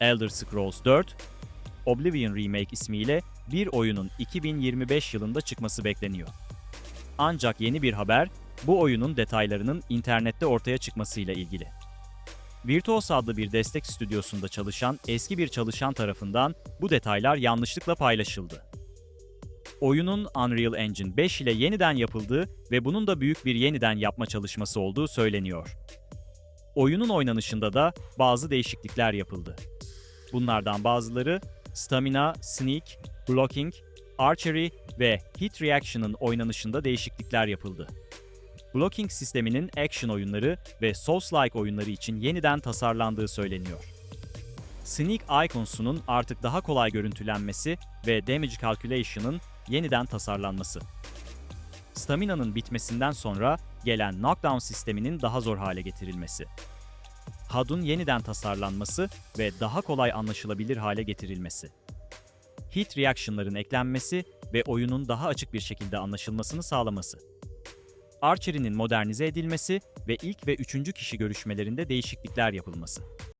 Elder Scrolls 4, Oblivion Remake ismiyle bir oyunun 2025 yılında çıkması bekleniyor. Ancak yeni bir haber bu oyunun detaylarının internette ortaya çıkmasıyla ilgili. Virtuos adlı bir destek stüdyosunda çalışan eski bir çalışan tarafından bu detaylar yanlışlıkla paylaşıldı. Oyunun Unreal Engine 5 ile yeniden yapıldığı ve bunun da büyük bir yeniden yapma çalışması olduğu söyleniyor. Oyunun oynanışında da bazı değişiklikler yapıldı. Bunlardan bazıları stamina, sneak, blocking, archery ve hit reaction'ın oynanışında değişiklikler yapıldı. Blocking sisteminin action oyunları ve Souls-like oyunları için yeniden tasarlandığı söyleniyor. Sneak Icons'unun artık daha kolay görüntülenmesi ve Damage Calculation'ın yeniden tasarlanması. Stamina'nın bitmesinden sonra gelen knockdown sisteminin daha zor hale getirilmesi. HUD'un yeniden tasarlanması ve daha kolay anlaşılabilir hale getirilmesi. Hit reaction'ların eklenmesi ve oyunun daha açık bir şekilde anlaşılmasını sağlaması. Archery'nin modernize edilmesi ve ilk ve üçüncü kişi görüşmelerinde değişiklikler yapılması.